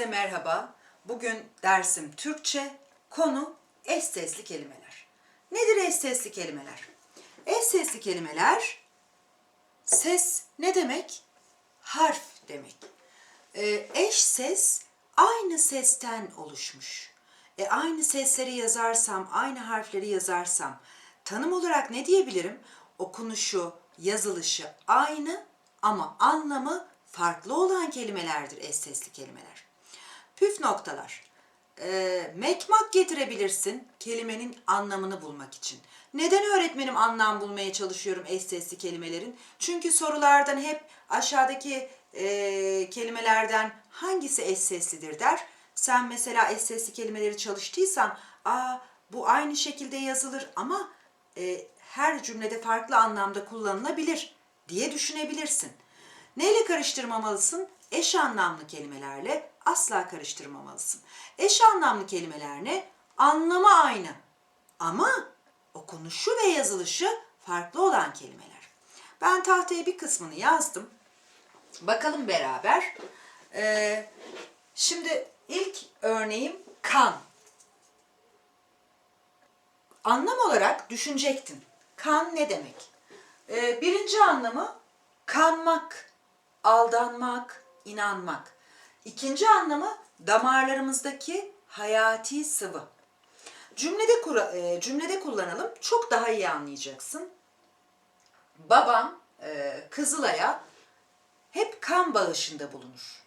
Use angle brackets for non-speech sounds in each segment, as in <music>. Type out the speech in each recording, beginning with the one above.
Hepinize merhaba. Bugün dersim Türkçe, konu eş sesli kelimeler. Nedir eş sesli kelimeler? Eş sesli kelimeler ses ne demek? Harf demek. Ee, eş ses aynı sesten oluşmuş. E, aynı sesleri yazarsam, aynı harfleri yazarsam tanım olarak ne diyebilirim? Okunuşu, yazılışı aynı ama anlamı farklı olan kelimelerdir eş sesli kelimeler. Püf noktalar. Ee, mekmak getirebilirsin kelimenin anlamını bulmak için. Neden öğretmenim anlam bulmaya çalışıyorum eş sesli kelimelerin? Çünkü sorulardan hep aşağıdaki e, kelimelerden hangisi eş seslidir der. Sen mesela eş sesli kelimeleri çalıştıysan, aa bu aynı şekilde yazılır ama e, her cümlede farklı anlamda kullanılabilir diye düşünebilirsin. Neyle karıştırmamalısın? Eş anlamlı kelimelerle asla karıştırmamalısın. Eş anlamlı kelimeler ne? Anlamı aynı ama okunuşu ve yazılışı farklı olan kelimeler. Ben tahtaya bir kısmını yazdım. Bakalım beraber. Ee, şimdi ilk örneğim kan. Anlam olarak düşünecektin. Kan ne demek? Ee, birinci anlamı kanmak, aldanmak, inanmak. İkinci anlamı damarlarımızdaki hayati sıvı. Cümlede kura- e, cümlede kullanalım. Çok daha iyi anlayacaksın. Babam e, Kızılay'a hep kan bağışında bulunur.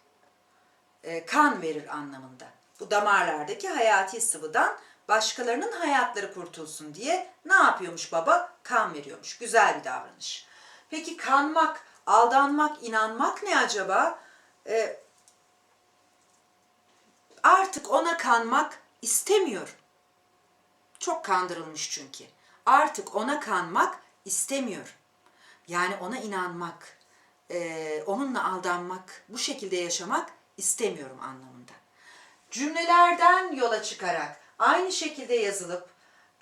E, kan verir anlamında. Bu damarlardaki hayati sıvıdan başkalarının hayatları kurtulsun diye ne yapıyormuş baba? Kan veriyormuş. Güzel bir davranış. Peki kanmak, aldanmak, inanmak ne acaba? E, artık ona kanmak istemiyorum. Çok kandırılmış çünkü. Artık ona kanmak istemiyorum. Yani ona inanmak, e, onunla aldanmak, bu şekilde yaşamak istemiyorum anlamında. Cümlelerden yola çıkarak aynı şekilde yazılıp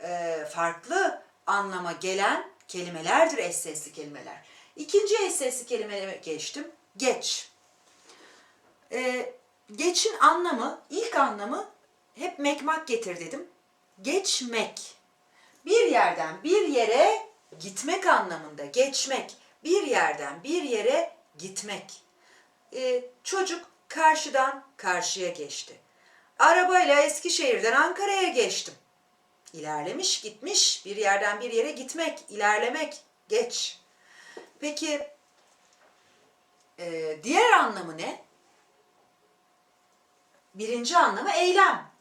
e, farklı anlama gelen kelimelerdir eş sesli kelimeler. İkinci eş sesli kelimeye geçtim. Geç. E, geçin anlamı, ilk anlamı hep mekmak getir dedim. Geçmek. Bir yerden bir yere gitmek anlamında. Geçmek. Bir yerden bir yere gitmek. Ee, çocuk karşıdan karşıya geçti. Arabayla Eskişehir'den Ankara'ya geçtim. İlerlemiş, gitmiş. Bir yerden bir yere gitmek, ilerlemek, geç. Peki e, diğer anlamı ne? Birinci anlamı eylem.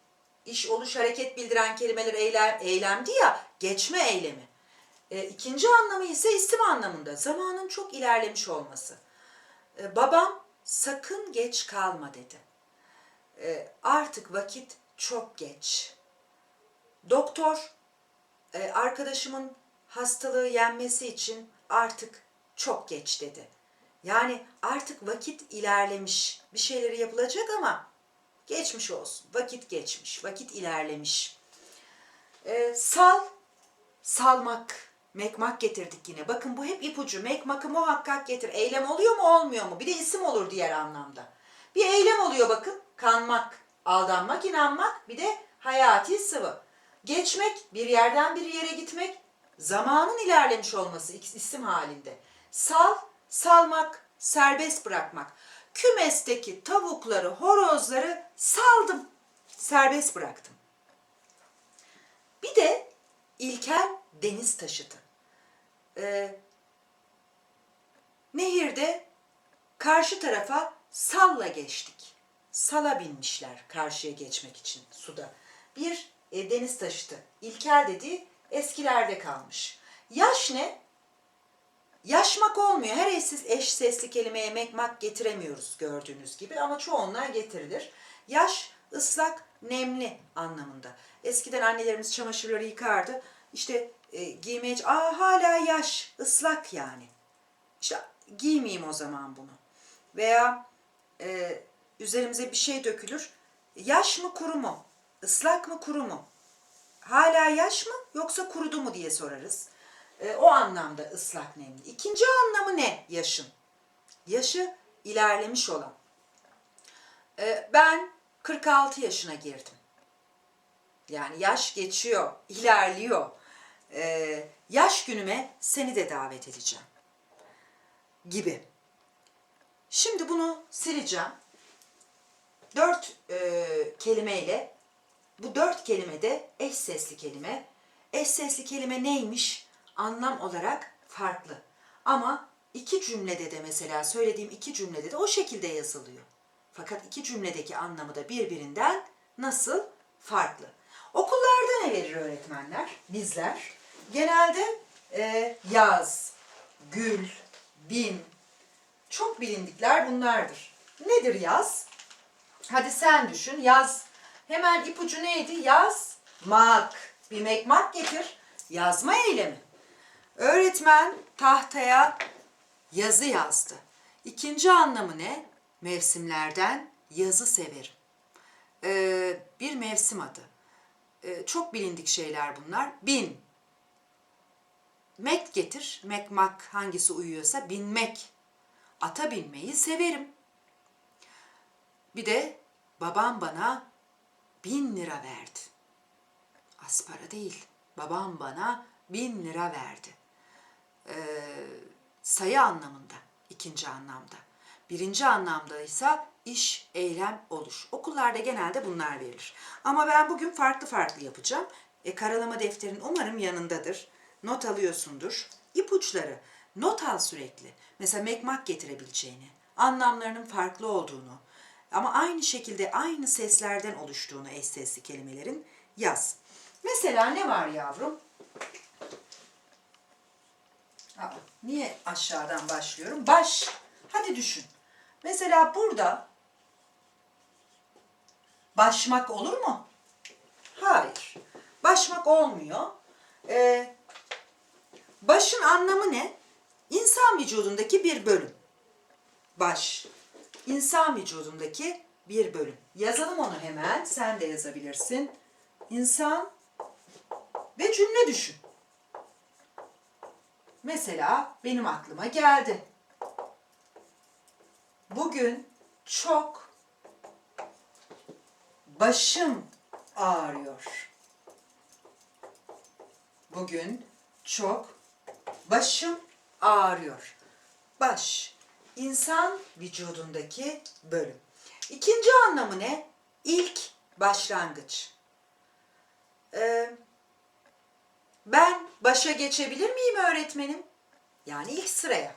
İş, oluş, hareket bildiren kelimeler eylem, eylemdi ya, geçme eylemi. E, ikinci anlamı ise isim anlamında, zamanın çok ilerlemiş olması. E, babam sakın geç kalma dedi. E, artık vakit çok geç. Doktor e, arkadaşımın hastalığı yenmesi için artık çok geç dedi. Yani artık vakit ilerlemiş. Bir şeyleri yapılacak ama geçmiş olsun. Vakit geçmiş, vakit ilerlemiş. Ee, sal, salmak, mekmak getirdik yine. Bakın bu hep ipucu. Mekmakı muhakkak getir. Eylem oluyor mu olmuyor mu? Bir de isim olur diğer anlamda. Bir eylem oluyor bakın. Kanmak, aldanmak, inanmak. Bir de hayati sıvı. Geçmek, bir yerden bir yere gitmek. Zamanın ilerlemiş olması isim halinde. Sal, salmak, serbest bırakmak. Kümesteki tavukları, horozları saldım, serbest bıraktım. Bir de ilkel deniz taşıtı. Ee, nehirde karşı tarafa salla geçtik. Sala binmişler karşıya geçmek için suda. Bir e, deniz taşıtı. İlkel dediği eskilerde kalmış. Yaş ne? Yaşmak olmuyor. Her eşsiz eş sesli kelimeye mekmak getiremiyoruz gördüğünüz gibi ama çoğunluğa getirilir. Yaş ıslak, nemli anlamında. Eskiden annelerimiz çamaşırları yıkardı. İşte e, giymeye, aa hala yaş, ıslak yani. İşte giymeyeyim o zaman bunu. Veya e, üzerimize bir şey dökülür. Yaş mı kuru mu? Islak mı kuru mu? Hala yaş mı yoksa kurudu mu diye sorarız. E, o anlamda ıslak nemli. İkinci anlamı ne yaşın? Yaşı ilerlemiş olan. E, ben 46 yaşına girdim. Yani yaş geçiyor, ilerliyor. Ee, yaş günüme seni de davet edeceğim. Gibi. Şimdi bunu sileceğim. Dört e, kelimeyle, bu dört kelime de eş sesli kelime. Eş sesli kelime neymiş? Anlam olarak farklı. Ama iki cümlede de mesela söylediğim iki cümlede de o şekilde yazılıyor. Fakat iki cümledeki anlamı da birbirinden nasıl farklı. Okullarda ne verir öğretmenler? Bizler. Genelde e, yaz, gül, bin, çok bilindikler bunlardır. Nedir yaz? Hadi sen düşün. Yaz. Hemen ipucu neydi? Yazmak. Bir mekmak getir. Yazma eylemi. Öğretmen tahtaya yazı yazdı. İkinci anlamı ne? Mevsimlerden yazı severim. Ee, bir mevsim adı. Ee, çok bilindik şeyler bunlar. Bin. Mek getir. Mekmak hangisi uyuyorsa binmek. Ata binmeyi severim. Bir de babam bana bin lira verdi. Az para değil. Babam bana bin lira verdi. Ee, sayı anlamında, ikinci anlamda. Birinci anlamda ise iş, eylem, oluş. Okullarda genelde bunlar verilir. Ama ben bugün farklı farklı yapacağım. E, karalama defterin umarım yanındadır. Not alıyorsundur. İpuçları. Not al sürekli. Mesela mekmak getirebileceğini, anlamlarının farklı olduğunu ama aynı şekilde aynı seslerden oluştuğunu eş sesli kelimelerin yaz. Mesela ne var yavrum? Niye aşağıdan başlıyorum? Baş. Hadi düşün. Mesela burada başmak olur mu? Hayır. Başmak olmuyor. Ee, başın anlamı ne? İnsan vücudundaki bir bölüm. Baş. İnsan vücudundaki bir bölüm. Yazalım onu hemen. Sen de yazabilirsin. İnsan ve cümle düşün. Mesela benim aklıma geldi. Bugün çok başım ağrıyor. Bugün çok başım ağrıyor. Baş, insan vücudundaki bölüm. İkinci anlamı ne? İlk başlangıç. Ee, ben başa geçebilir miyim öğretmenim? Yani ilk sıraya.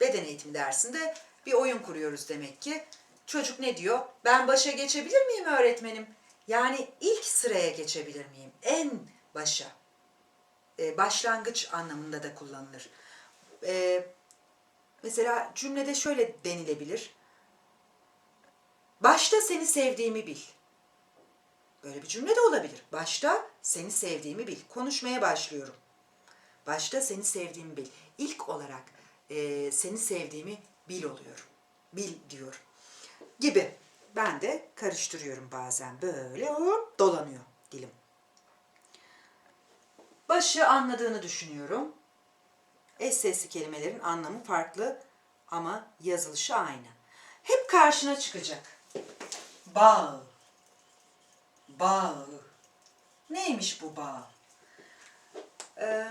Beden eğitimi dersinde bir oyun kuruyoruz demek ki. Çocuk ne diyor? Ben başa geçebilir miyim öğretmenim? Yani ilk sıraya geçebilir miyim? En başa. Ee, başlangıç anlamında da kullanılır. Ee, mesela cümlede şöyle denilebilir. Başta seni sevdiğimi bil. Böyle bir cümle de olabilir. Başta seni sevdiğimi bil. Konuşmaya başlıyorum. Başta seni sevdiğimi bil. İlk olarak e, seni sevdiğimi bil oluyorum. Bil diyor. Gibi. Ben de karıştırıyorum bazen. Böyle hop dolanıyor dilim. Başı anladığını düşünüyorum. Eş sesli kelimelerin anlamı farklı ama yazılışı aynı. Hep karşına çıkacak. Bağ. Bağ. Neymiş bu bağ? Ee,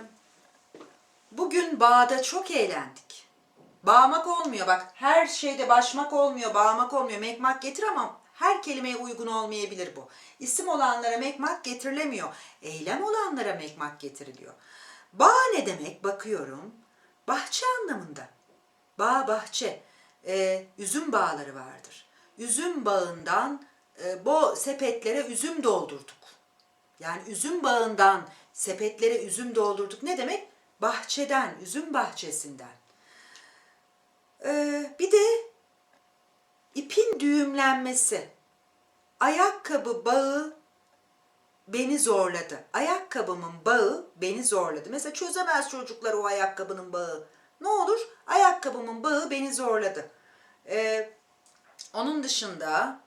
bugün bağda çok eğlendik. Bağmak olmuyor bak. Her şeyde başmak olmuyor, bağmak olmuyor. Mekmak getir ama her kelimeye uygun olmayabilir bu. İsim olanlara mekmak getirilemiyor. Eylem olanlara mekmak getiriliyor. Bağ ne demek? Bakıyorum. Bahçe anlamında. Bağ bahçe. Ee, üzüm bağları vardır. Üzüm bağından bu sepetlere üzüm doldurduk. Yani üzüm bağından sepetlere üzüm doldurduk. Ne demek? Bahçeden, üzüm bahçesinden. Ee, bir de ipin düğümlenmesi. Ayakkabı bağı beni zorladı. Ayakkabımın bağı beni zorladı. Mesela çözemez çocuklar o ayakkabının bağı. Ne olur? Ayakkabımın bağı beni zorladı. Ee, onun dışında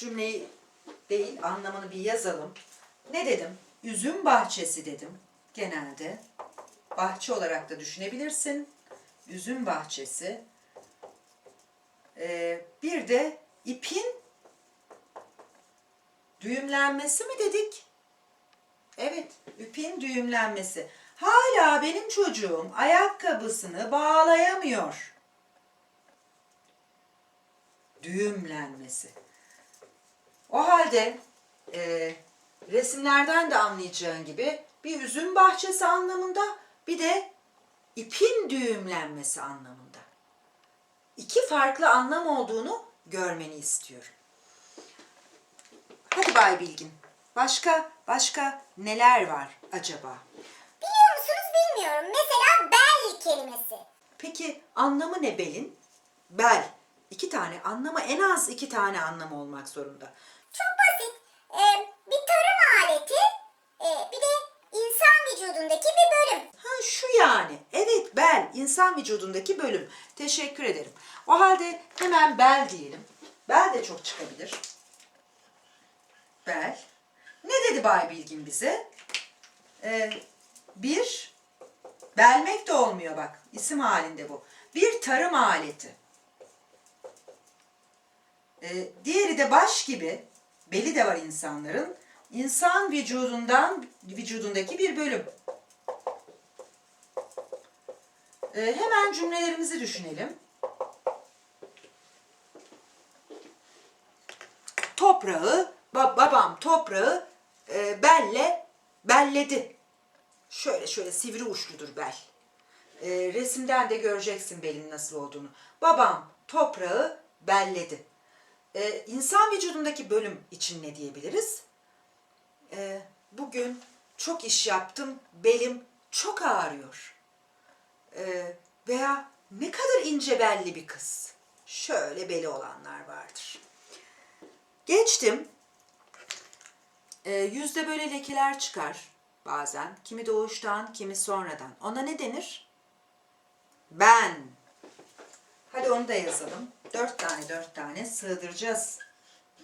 cümleyi değil anlamını bir yazalım. Ne dedim? Üzüm bahçesi dedim genelde. Bahçe olarak da düşünebilirsin. Üzüm bahçesi. Ee, bir de ipin düğümlenmesi mi dedik? Evet, ipin düğümlenmesi. Hala benim çocuğum ayakkabısını bağlayamıyor. Düğümlenmesi. O halde e, resimlerden de anlayacağın gibi bir üzüm bahçesi anlamında bir de ipin düğümlenmesi anlamında. İki farklı anlam olduğunu görmeni istiyorum. Hadi Bay Bilgin. Başka başka neler var acaba? Biliyor musunuz bilmiyorum. Mesela bel kelimesi. Peki anlamı ne belin? Bel. İki tane anlamı en az iki tane anlamı olmak zorunda. Çok basit. Ee, bir tarım aleti, e, bir de insan vücudundaki bir bölüm. Ha şu yani. Evet bel. insan vücudundaki bölüm. Teşekkür ederim. O halde hemen bel diyelim. Bel de çok çıkabilir. Bel. Ne dedi Bay Bilgin bize? Ee, bir, belmek de olmuyor bak. isim halinde bu. Bir tarım aleti. Ee, diğeri de baş gibi. Beli de var insanların. İnsan vücudundan vücudundaki bir bölüm. Ee, hemen cümlelerimizi düşünelim. Toprağı, ba- babam toprağı e, belle belledi. Şöyle şöyle sivri uçludur bel. E, resimden de göreceksin belin nasıl olduğunu. Babam toprağı belledi. E, insan vücudundaki bölüm için ne diyebiliriz? E, bugün çok iş yaptım, belim çok ağrıyor. Ee, veya ne kadar ince belli bir kız. Şöyle beli olanlar vardır. Geçtim. Ee, yüzde böyle lekeler çıkar bazen. Kimi doğuştan, kimi sonradan. Ona ne denir? Ben. Hadi onu da yazalım. Dört tane dört tane sığdıracağız.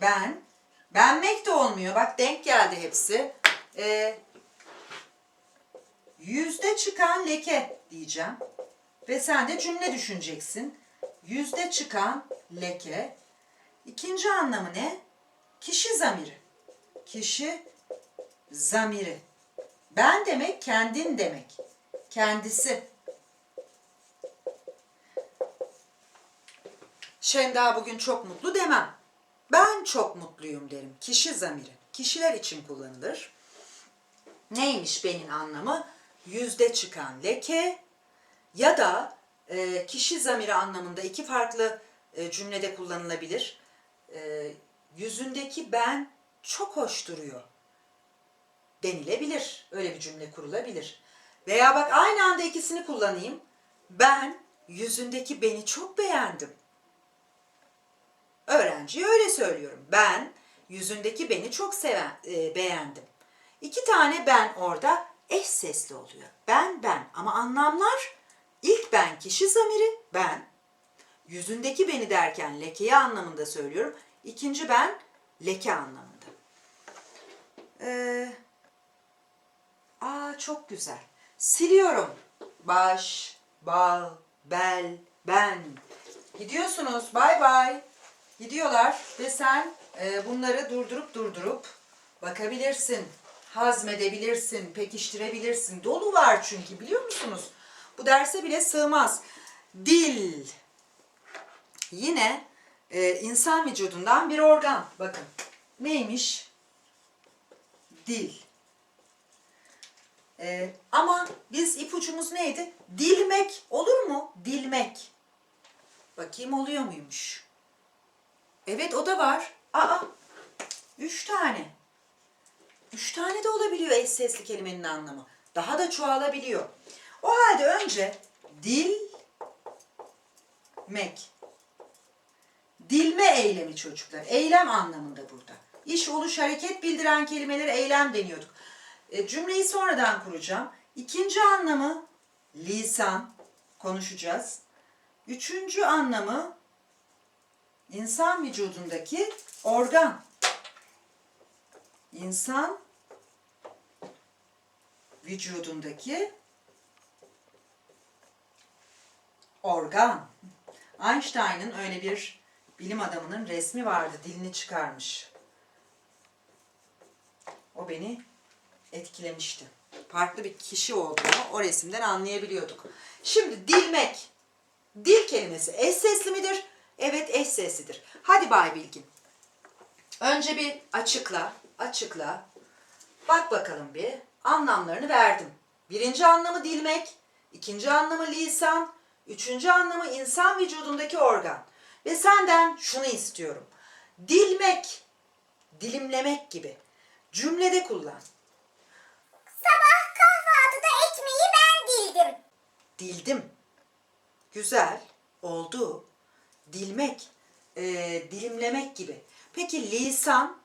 Ben. Benmek de olmuyor. Bak denk geldi hepsi. Ee, yüzde çıkan leke diyeceğim. Ve sen de cümle düşüneceksin. Yüzde çıkan leke. İkinci anlamı ne? Kişi zamiri. Kişi zamiri. Ben demek kendin demek. Kendisi. Şenda bugün çok mutlu demem. Ben çok mutluyum derim. Kişi zamiri. Kişiler için kullanılır. Neymiş benim anlamı? Yüzde çıkan leke ya da e, kişi zamiri anlamında iki farklı e, cümlede kullanılabilir. E, yüzündeki ben çok hoş duruyor denilebilir. Öyle bir cümle kurulabilir. Veya bak aynı anda ikisini kullanayım. Ben yüzündeki beni çok beğendim. Öğrenciye öyle söylüyorum. Ben yüzündeki beni çok seven, e, beğendim. İki tane ben orada eş sesli oluyor. Ben ben ama anlamlar ilk ben kişi zamiri ben. Yüzündeki beni derken lekeyi anlamında söylüyorum. İkinci ben leke anlamında. Ee, aa çok güzel. Siliyorum. Baş, bal, bel, ben. Gidiyorsunuz. Bay bay. Gidiyorlar ve sen e, bunları durdurup durdurup bakabilirsin, hazmedebilirsin, pekiştirebilirsin. Dolu var çünkü biliyor musunuz? Bu derse bile sığmaz. Dil. Yine e, insan vücudundan bir organ. Bakın neymiş? Dil. E, ama biz ipucumuz neydi? Dilmek olur mu? Dilmek. Bakayım oluyor muymuş? Evet o da var. Aa, üç tane. Üç tane de olabiliyor eş sesli kelimenin anlamı. Daha da çoğalabiliyor. O halde önce dilmek. Dilme eylemi çocuklar. Eylem anlamında burada. İş, oluş, hareket bildiren kelimelere eylem deniyorduk. E, cümleyi sonradan kuracağım. İkinci anlamı lisan. Konuşacağız. Üçüncü anlamı İnsan vücudundaki organ. İnsan vücudundaki organ. Einstein'ın öyle bir bilim adamının resmi vardı. Dilini çıkarmış. O beni etkilemişti. Farklı bir kişi olduğunu o resimden anlayabiliyorduk. Şimdi dilmek. Dil kelimesi eş sesli midir? Evet eş seslidir. Hadi Bay Bilgin. Önce bir açıkla, açıkla. Bak bakalım bir. Anlamlarını verdim. Birinci anlamı dilmek, ikinci anlamı lisan, üçüncü anlamı insan vücudundaki organ. Ve senden şunu istiyorum. Dilmek, dilimlemek gibi cümlede kullan. Sabah kahvaltıda ekmeği ben dildim. Dildim. Güzel, oldu. Dilmek, e, dilimlemek gibi. Peki lisan,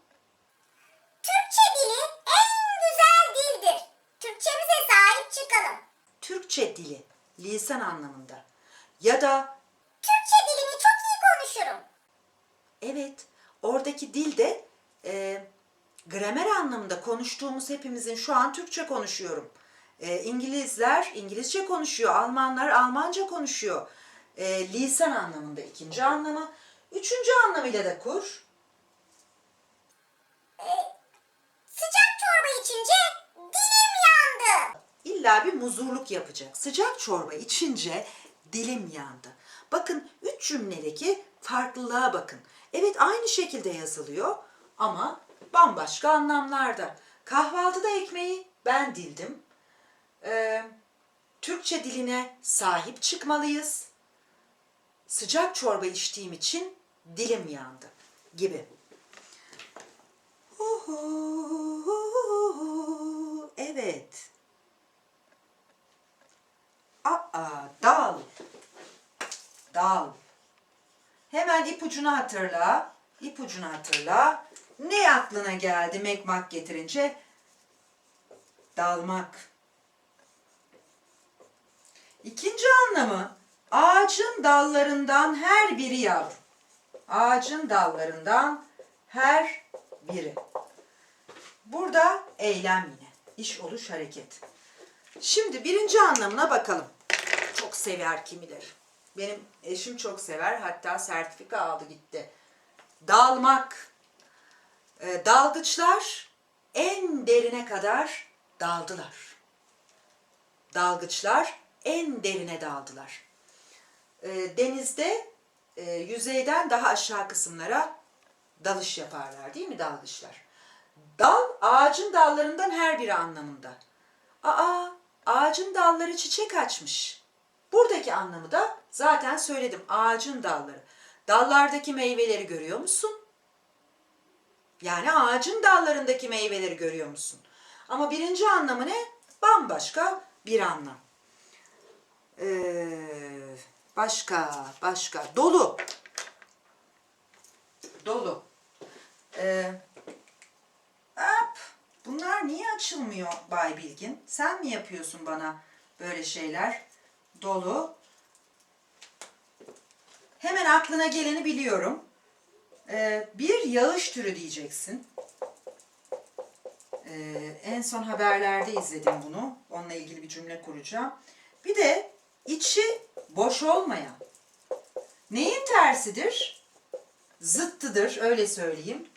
Türkçe dili en güzel dildir. Türkçemize sahip çıkalım. Türkçe dili, lisan anlamında. Ya da Türkçe dilini çok iyi konuşurum. evet, oradaki dil de e, gramer anlamında konuştuğumuz hepimizin şu an Türkçe konuşuyorum. E, İngilizler İngilizce konuşuyor, Almanlar Almanca konuşuyor. E, lisan anlamında ikinci anlamı. Üçüncü anlamıyla da kur. Sıcak çorba içince. İlla bir muzurluk yapacak. Sıcak çorba içince dilim yandı. Bakın üç cümledeki farklılığa bakın. Evet aynı şekilde yazılıyor ama bambaşka anlamlarda. Kahvaltıda ekmeği ben dildim. Ee, Türkçe diline sahip çıkmalıyız. Sıcak çorba içtiğim için dilim yandı gibi. Evet. Aa, dal. Dal. Hemen ipucunu hatırla. İpucunu hatırla. Ne aklına geldi mekmak getirince? Dalmak. İkinci anlamı ağacın dallarından her biri yavrum. Ağacın dallarından her biri. Burada eylem yine. İş, oluş, hareket. Şimdi birinci anlamına bakalım. Çok sever kimileri. Benim eşim çok sever. Hatta sertifika aldı gitti. Dalmak. Ee, dalgıçlar en derine kadar daldılar. Dalgıçlar en derine daldılar. Ee, denizde e, yüzeyden daha aşağı kısımlara dalış yaparlar değil mi dalgıçlar? Dal ağacın dallarından her biri anlamında. Aa ağacın dalları çiçek açmış. Buradaki anlamı da zaten söyledim ağacın dalları. Dallardaki meyveleri görüyor musun? Yani ağacın dallarındaki meyveleri görüyor musun? Ama birinci anlamı ne? Bambaşka bir anlam. Ee, başka, başka. Dolu. Dolu. Ee, bunlar niye açılmıyor Bay Bilgin? Sen mi yapıyorsun bana böyle şeyler? Dolu. Hemen aklına geleni biliyorum. Ee, bir yağış türü diyeceksin. Ee, en son haberlerde izledim bunu. Onunla ilgili bir cümle kuracağım. Bir de içi boş olmayan. Neyin tersidir? Zıttıdır, öyle söyleyeyim.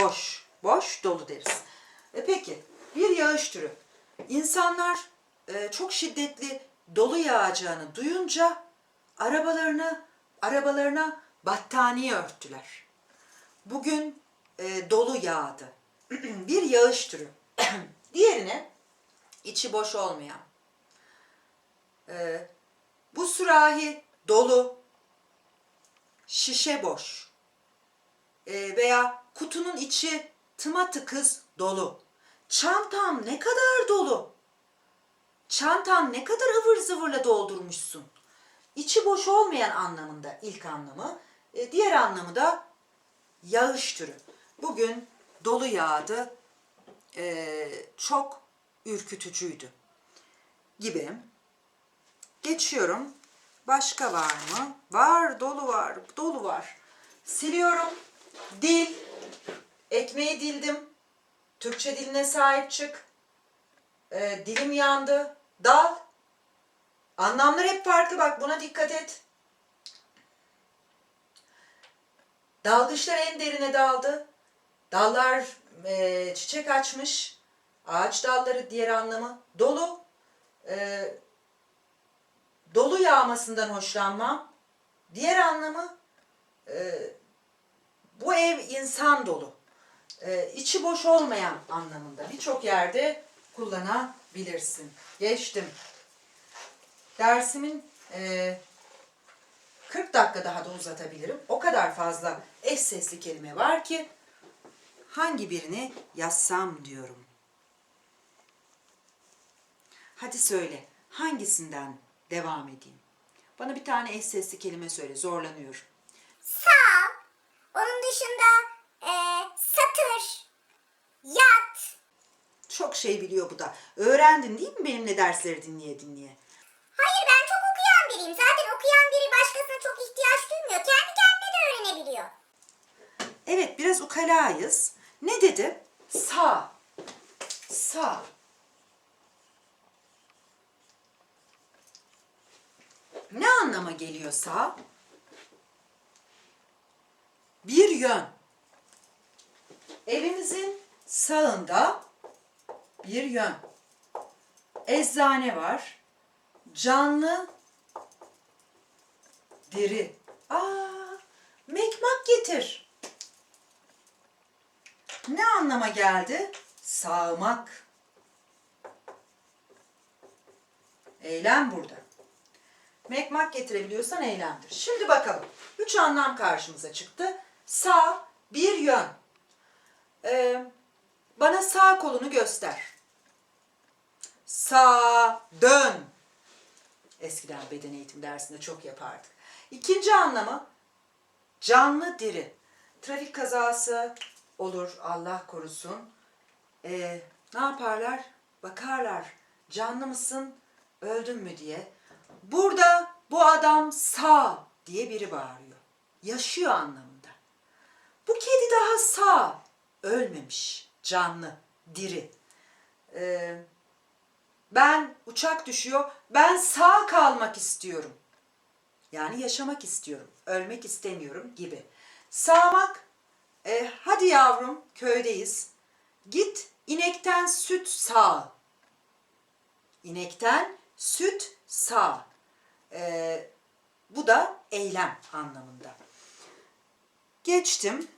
Boş, boş dolu deriz. E peki, bir yağış türü. İnsanlar e, çok şiddetli dolu yağacağını duyunca arabalarına arabalarına battaniye örttüler. Bugün e, dolu yağdı. <clears throat> bir yağış türü. <clears throat> Diğerine içi boş olmayan. E, bu sürahi dolu, şişe boş E, veya kutunun içi tımatıkız dolu. Çantam ne kadar dolu. Çantan ne kadar ıvır zıvırla doldurmuşsun. İçi boş olmayan anlamında ilk anlamı. E, diğer anlamı da yağış türü. Bugün dolu yağdı. E, çok ürkütücüydü. Gibi. Geçiyorum. Başka var mı? Var, dolu var, dolu var. Siliyorum. Dil. Ekmeği dildim. Türkçe diline sahip çık. Ee, dilim yandı. Dal. Anlamlar hep farklı bak buna dikkat et. Dalgıçlar en derine daldı. Dallar e, çiçek açmış. Ağaç dalları diğer anlamı. Dolu. E, dolu yağmasından hoşlanmam. Diğer anlamı e, bu ev insan dolu. E, içi boş olmayan anlamında. Birçok yerde kullanabilirsin. Geçtim. Dersimin e, 40 dakika daha da uzatabilirim. O kadar fazla eş sesli kelime var ki hangi birini yazsam diyorum. Hadi söyle hangisinden devam edeyim? Bana bir tane eş sesli kelime söyle zorlanıyorum. Sağ. Onun dışında satır. Yat. Çok şey biliyor bu da. Öğrendin değil mi benimle dersleri dinleye dinleye? Hayır ben çok okuyan biriyim. Zaten okuyan biri başkasına çok ihtiyaç duymuyor. Kendi kendine de öğrenebiliyor. Evet biraz ukalayız. Ne dedi? Sağ. Sağ. Ne anlama geliyor sağ? Bir yön. Evimizin sağında bir yön. Eczane var. Canlı diri. Aa, mekmak getir. Ne anlama geldi? Sağmak. Eylem burada. Mekmak getirebiliyorsan eylemdir. Şimdi bakalım. Üç anlam karşımıza çıktı. Sağ, bir yön. Ee, bana sağ kolunu göster. Sağ, dön. Eskiden beden eğitim dersinde çok yapardık. İkinci anlamı canlı diri. Trafik kazası olur Allah korusun. Ee, ne yaparlar? Bakarlar. Canlı mısın? Öldün mü diye. Burada bu adam sağ diye biri bağırıyor. Yaşıyor anlamında. Bu kedi daha sağ. Ölmemiş. Canlı. Diri. Ee, ben uçak düşüyor. Ben sağ kalmak istiyorum. Yani yaşamak istiyorum. Ölmek istemiyorum gibi. Sağmak. e, hadi yavrum köydeyiz. Git inekten süt sağ. İnekten süt sağ. E, bu da eylem anlamında. Geçtim.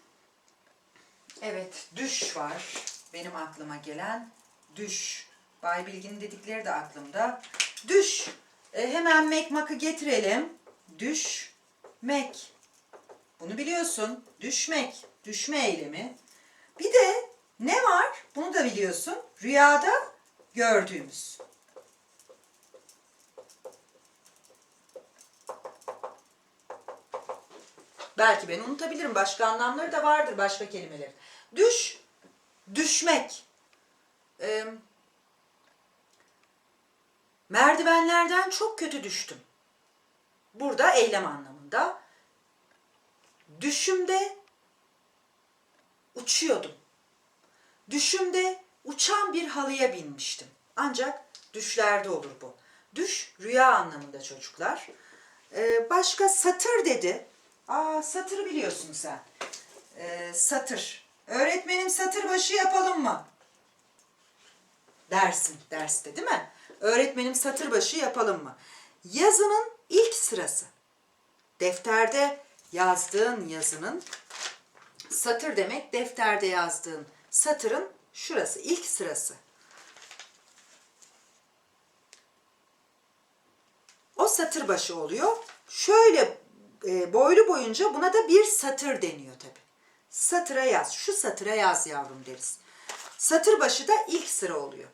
Evet, düş var. Benim aklıma gelen düş. Bay Bilgin'in dedikleri de aklımda. Düş. E, hemen mekmakı getirelim. Düşmek. Bunu biliyorsun. Düşmek. Düşme eylemi. Bir de ne var? Bunu da biliyorsun. Rüyada gördüğümüz. Belki ben unutabilirim. Başka anlamları da vardır başka kelimeler. Düş, düşmek. Ee, merdivenlerden çok kötü düştüm. Burada eylem anlamında. Düşümde uçuyordum. Düşümde uçan bir halıya binmiştim. Ancak düşlerde olur bu. Düş rüya anlamında çocuklar. Ee, başka satır dedi. Aa satırı biliyorsun sen. Ee, satır. Öğretmenim satır başı yapalım mı? Dersin, derste değil mi? Öğretmenim satır başı yapalım mı? Yazının ilk sırası. Defterde yazdığın yazının satır demek defterde yazdığın satırın şurası ilk sırası. O satır başı oluyor. Şöyle e, boylu boyunca buna da bir satır deniyor tabi. Satıra yaz. Şu satıra yaz yavrum deriz. Satır başı da ilk sıra oluyor.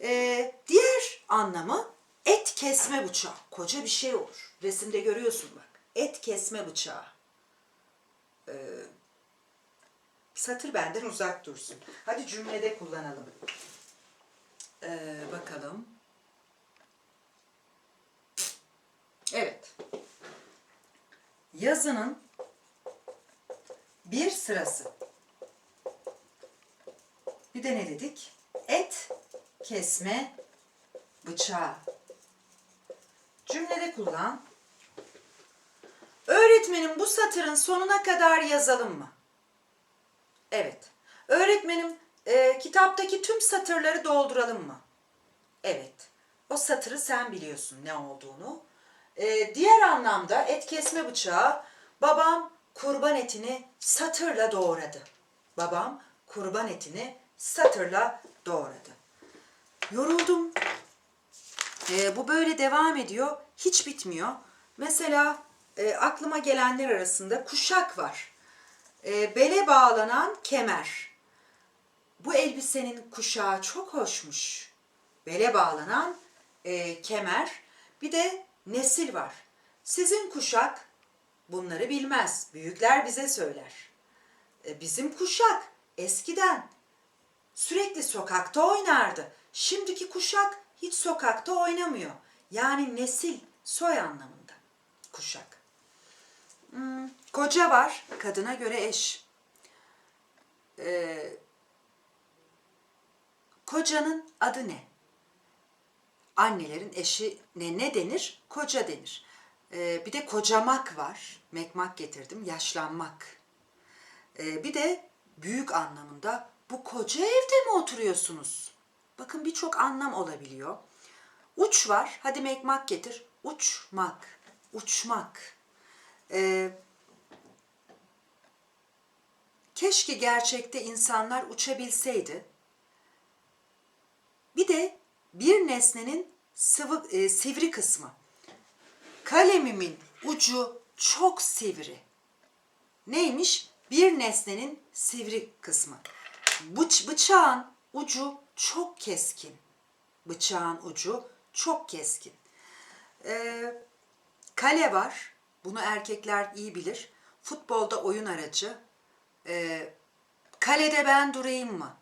E, diğer anlamı et kesme bıçağı. Koca bir şey olur. Resimde görüyorsun bak. Et kesme bıçağı. E, satır benden uzak dursun. Hadi cümlede kullanalım. E, bakalım. Evet. Yazının bir sırası. Bir de ne dedik? Et kesme bıçağı. Cümlede kullan. Öğretmenim bu satırın sonuna kadar yazalım mı? Evet. Öğretmenim e, kitaptaki tüm satırları dolduralım mı? Evet. O satırı sen biliyorsun ne olduğunu. E, diğer anlamda et kesme bıçağı babam kurban etini satırla doğradı. Babam kurban etini satırla doğradı. Yoruldum. E, bu böyle devam ediyor. Hiç bitmiyor. Mesela e, aklıma gelenler arasında kuşak var. E, bele bağlanan kemer. Bu elbisenin kuşağı çok hoşmuş. Bele bağlanan e, kemer. Bir de nesil var. Sizin kuşak bunları bilmez. Büyükler bize söyler. E, bizim kuşak eskiden sürekli sokakta oynardı. Şimdiki kuşak hiç sokakta oynamıyor. Yani nesil, soy anlamında kuşak. Hmm, koca var, kadına göre eş. Ee, kocanın adı ne? Annelerin eşi ne, ne denir? Koca denir. Ee, bir de kocamak var. Mekmak getirdim, yaşlanmak. Ee, bir de büyük anlamında bu koca evde mi oturuyorsunuz? Bakın birçok anlam olabiliyor. Uç var. Hadi mekmak getir. Uçmak. Uçmak. Ee, keşke gerçekte insanlar uçabilseydi. Bir de bir nesnenin sıvı, e, sivri kısmı. Kalemimin ucu çok sivri. Neymiş? Bir nesnenin sivri kısmı. Bıç, bıçağın ucu çok keskin. Bıçağın ucu çok keskin. Ee, kale var. Bunu erkekler iyi bilir. Futbolda oyun aracı. Ee, kalede ben durayım mı?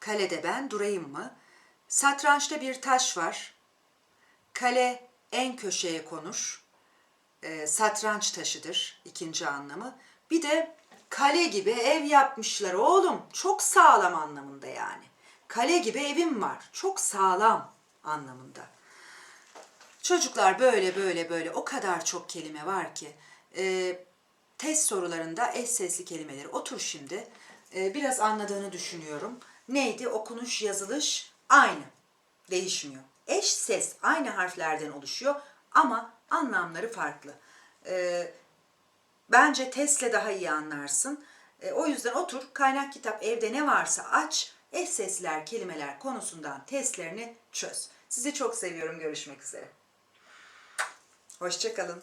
Kalede ben durayım mı? Satrançta bir taş var. Kale en köşeye konur e, satranç taşıdır ikinci anlamı. Bir de kale gibi ev yapmışlar oğlum. Çok sağlam anlamında yani. Kale gibi evim var. Çok sağlam anlamında. Çocuklar böyle böyle böyle o kadar çok kelime var ki. e, test sorularında eş sesli kelimeleri otur şimdi. E, biraz anladığını düşünüyorum. Neydi? Okunuş, yazılış aynı. Değişmiyor. Eş ses aynı harflerden oluşuyor ama anlamları farklı. E, bence testle daha iyi anlarsın. E, o yüzden otur, kaynak kitap evde ne varsa aç, eş sesler, kelimeler konusundan testlerini çöz. Sizi çok seviyorum. Görüşmek üzere. Hoşçakalın.